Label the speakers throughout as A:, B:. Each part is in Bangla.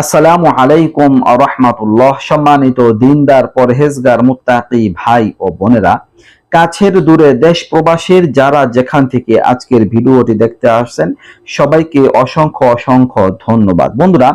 A: আসসালামু আলাইকুম রহমাতুল্লাহ। সম্মানিত দিনদার, পরহেজগার, মুত্তাকি ভাই ও বোনেরা, কাছের দূরে দেশ প্রবাসীর যারা যেখান থেকে আজকের ভিডিওটি দেখতে আসছেন, সবাইকে অসংখ্য অসংখ্য ধন্যবাদ। বন্ধুরা,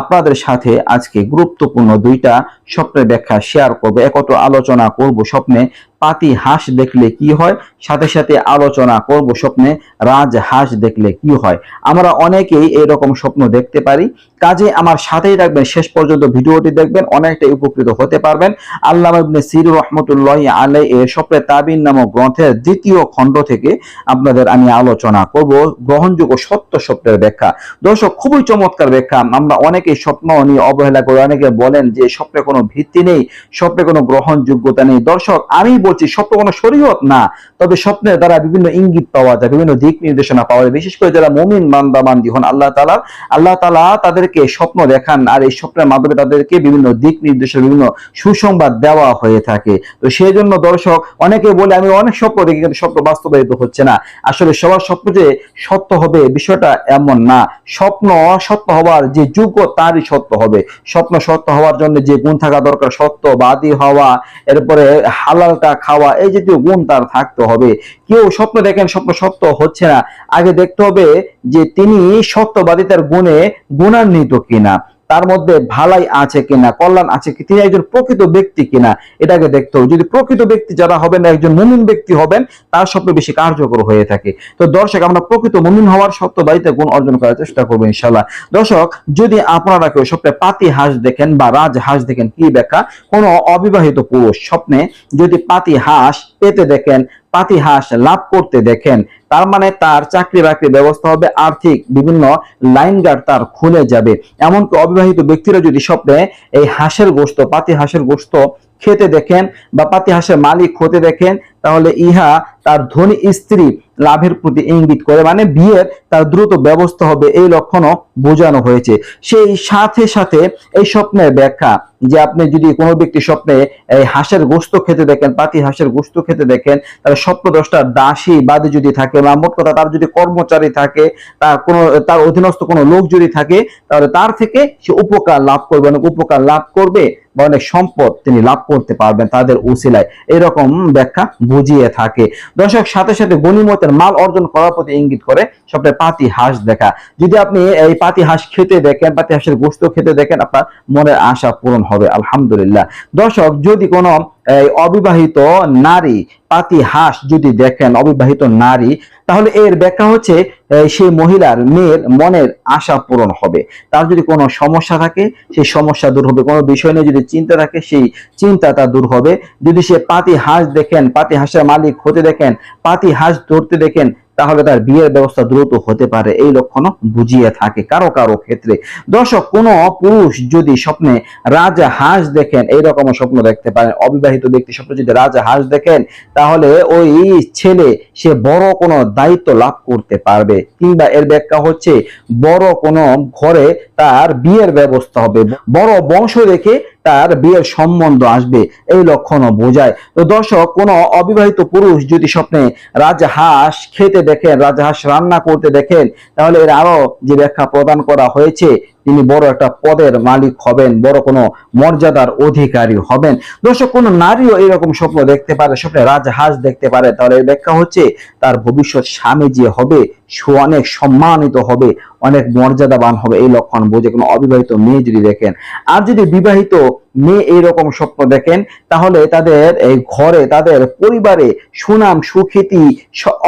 A: আপনাদের সাথে আজকে গুরুত্বপূর্ণ দুইটা স্বপ্নের ব্যাখ্যা শেয়ার করব। একত্র আলোচনা করব স্বপ্নে পাতি হাঁস দেখলে কি হয়? সাথে সাথে আলোচনা করব স্বপ্নে, রাজ হাঁস দেখলে কি হয়? আমরা অনেকেই এরকম স্বপ্ন দেখতে পারি। কাজে আমার সাথেই রাখবেন শেষ পর্যন্ত ভিডিওটি দেখবেন, অনেকটাই উপকৃত হতে পারবেন। আল্লাহ সির রহমতুল্লাহ আলাই এর স্বপ্নের তাবিন নামক গ্রন্থের দ্বিতীয় খণ্ড থেকে আপনাদের আমি আলোচনা করব। গ্রহণযোগ্য সত্য স্বপ্নের ব্যাখ্যা। দর্শক, খুবই চমৎকার ব্যাখ্যা। আমরা অনেকেই স্বপ্ন নিয়ে অবহেলা করে। অনেকে বলেন যে স্বপ্নে কোনো ভিত্তি নেই, স্বপ্নে কোনো গ্রহণযোগ্যতা নেই। দর্শক, আমি বলছি, স্বপ্ন কোনো শরীয়ত? না। তবে স্বপ্নের দ্বারা বিভিন্ন ইঙ্গিত পাওয়া যায়, বিভিন্ন দিক নির্দেশনা পাওয়া যায়। বিশেষ করে যারা মুমিন বান্দা বান্দি হন, আল্লাহ তালা আল্লাহ তালা তাদেরকে স্বপ্ন দেখান আর এই স্বপ্নের মাধ্যমে তাদেরকে বিভিন্ন দিক নির্দেশনা, বিভিন্ন সুসংবাদ দেওয়া হয়ে থাকে। তো সেই জন্য দর্শক, অনেকে বলে, আমি অনেক স্বপ্ন দেখি, কিন্তু স্বপ্ন বাস্তবায়িত হচ্ছে না। আসলে সবার স্বপ্ন যে সত্য হবে, বিষয়টা এমন না। স্বপ্ন সত্য হওয়ার যে যোগ্য, তারই সত্য হবে। স্বপ্ন সত্য হওয়ার জন্য যে গুণ থাকা দরকার, সত্য বাদী হওয়া, এরপরে হালালটা খাওয়া, এই জাতীয় গুণ তার থাকতে হবে। কেউ স্বপ্ন দেখেন, স্বপ্ন সত্য হচ্ছে না। আগে দেখতে হবে যে তিনি সত্যবাদিতার গুণে গুণান্বিত কিনা। তার মধ্যে ভালাই আছে কিনা, কল্যাণ আছে কি, তিনি একজন প্রকৃত ব্যক্তি কিনা, এটাকে দেখতে হবে। যদি প্রকৃত ব্যক্তি যারা হবেন, একজন মুমিন ব্যক্তি হবেন, তার স্বপ্ন বেশি কার্যকর হয়ে থাকে। তো দর্শক, আমরা প্রকৃত মুমিন হওয়ার সত্যবাদিতা গুণ অর্জন করার চেষ্টা করব ইনশাল্লাহ দর্শক, যদি আপনারা কেউ স্বপ্নে পাতি হাঁস দেখেন বা রাজ হাঁস দেখেন, কি ব্যাখ্যা? কোন অবিবাহিত পুরুষ স্বপ্নে যদি পাতি হাঁস পেতে দেখেন পাতি হাঁস লাভ করতে দেখেন, তার মানে তার চাকরি বাকরি ব্যবস্থা হবে আর্থিক, বিভিন্ন লাইন গার্ড তার খুলে যাবে। এমনকি অবিবাহিত ব্যক্তিরা যদি স্বপ্নে এই হাঁসের গোস্ত, পাতি হাঁসের গোস্ত খেতে দেখেন বা পাতি হাঁসের মালিক হতে দেখেন তাহলে ইহা তার ধনী স্ত্রী লাভের প্রতি ইঙ্গিত করে। মানে বিয়ের তার দ্রুত ব্যবস্থা হবে এই লক্ষণও বোঝানো হয়েছে। সেই সাথে সাথে এই স্বপ্নের ব্যাখ্যা যে আপনি যদি কোনো ব্যক্তি স্বপ্নে এই হাঁসের গোস্ত খেতে দেখেন, পাতি হাঁসের গোস্ত খেতে দেখেন তাহলে স্বপ্ন দশটা দাসী, বাদে যদি থাকে বা মোট কথা তার যদি কর্মচারী থাকে, তার কোনো, তার অধীনস্থ কোনো লোক যদি থাকে, তাহলে তার থেকে সে উপকার লাভ করবে, অনেক উপকার লাভ করবে বা অনেক সম্পদ তিনি লাভ করতে পারবেন তাদের উসিলায়। এরকম ব্যাখ্যা বুঝিয়ে থাকে। দর্শক, সাথে সাথে গণিমতের মাল অর্জন করার প্রতি ইঙ্গিত করে সবটা পাতি হাঁস দেখা। যদি আপনি এই পাতি হাঁস খেতে দেখেন, পাতি হাঁসের গোস্ত খেতে দেখেন, আপনার মনের আশা পূরণ হবে, আলহামদুলিল্লাহ। দর্শক, যদি কোনো অবিবাহিত নারী পাতি হাঁস যদি দেখেন অবিবাহিত নারী, তাহলে এর ব্যাখ্যা হচ্ছে সেই মহিলার মেয়ের মনের আশা পূরণ হবে। তার যদি কোনো সমস্যা থাকে, সেই সমস্যা দূর হবে। কোনো বিষয় নিয়ে যদি চিন্তা থাকে, সেই চিন্তা তা দূর হবে। যদি সে পাতি হাঁস দেখেন, পাতি হাঁসের মালিক হতে দেখেন, পাতি হাঁস ধরতে দেখেন তাহলে তার বিয়ের ব্যবস্থা দ্রুত হতে পারে এই লক্ষণও বুঝিয়ে থাকে। কারও কারও ক্ষেত্রে দর্শক, কোন পুরুষ যদি স্বপ্নে রাজা হাঁস দেখেন, এইরকম স্বপ্ন দেখতে পারেন। অবিবাহিত ব্যক্তি স্বপ্নে যদি রাজা হাঁস দেখেন, তাহলে ওই ছেলে, সে বড় কোনো দায়িত্ব লাভ করতে পারবে। কিংবা এর ব্যাখ্যা হচ্ছে, বড় কোনো ঘরে তার বিয়ের ব্যবস্থা হবে। বড় বংশ দেখে তার বিয়ের সম্বন্ধ আসবে এই লক্ষণও বোঝায়। তো দর্শক, কোনো অবিবাহিত পুরুষ যদি স্বপ্নে রাজহাঁস খেতে দেখেন, রাজহাঁস রান্না করতে দেখেন, তাহলে এর আরও যে ব্যাখ্যা প্রদান করা হয়েছে, তিনি বড় একটা পদের মালিক হবেন, বড় কোনো মর্যাদার অধিকারী হবেন। দর্শক, কোন নারীও এরকম স্বপ্ন দেখতে পারে, স্বপ্নে রাজহাঁস দেখতে পারে, তাহলে এর ব্যাখ্যা হচ্ছে, তার ভবিষ্যৎ স্বামী যে হবে, সে অনেক সম্মানিত হবে অনেক মর্যাদাবান হবে এই লক্ষণ বোঝে কোনো অবিবাহিত মেয়ে যদি দেখেন। আর যদি বিবাহিত মেয়ে এইরকম স্বপ্ন দেখেন, তাহলে তাদের এই ঘরে, তাদের পরিবারে সুনাম, সুখ্যাতি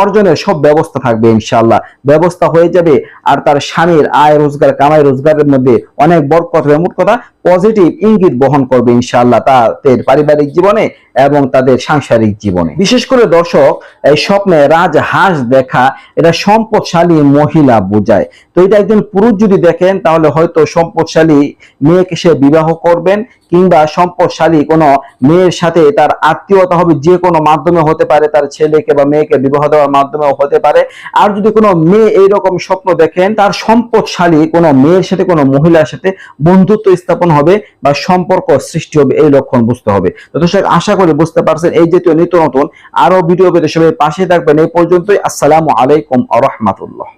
A: অর্জনের সব ব্যবস্থা থাকবে ইনশাল্লাহ ব্যবস্থা হয়ে যাবে, আর তার স্বামীর আয় রোজগার, কামাই রোজগারের মধ্যে অনেক বরকত মোট কথা পজিটিভ ইঙ্গিত বহন করবে ইনশাল্লাহ তাদের পারিবারিক জীবনে এবং তাদের সাংসারিক জীবনে। বিশেষ করে দর্শক, এই স্বপ্নে রাজ হাঁস দেখা, এটা সম্পদশালী মহিলা বোঝায়। তো এটা একজন পুরুষ যদি দেখেন, তাহলে হয়তো সম্পদশালী মেয়েকে সে বিবাহ করবেন কিংবা সম্পদশালী কোনো মেয়ের সাথে তার আত্মীয়তা হবে যে কোনো মাধ্যমে হতে পারে, তার ছেলেকে বা মেয়েকে বিবাহ দেওয়ার মাধ্যমে হতে পারে। আর যদি কোনো মেয়ে এইরকম স্বপ্ন দেখেন, তার সম্পদশালী কোনো মেয়ের সাথে, কোনো মহিলার সাথে বন্ধুত্ব স্থাপন হবে বা সম্পর্ক সৃষ্টি হবে, এই লক্ষণ বুঝতে হবে। তো দর্শক, আশা করি বুঝতে পারছেন, এই জাতীয় নিত্য নতুন আরও ভিডিও পেতে সবাই পাশে থাকবেন। এই পর্যন্তই, আসসালামু আলাইকুম আ রহমাতুল্লাহ।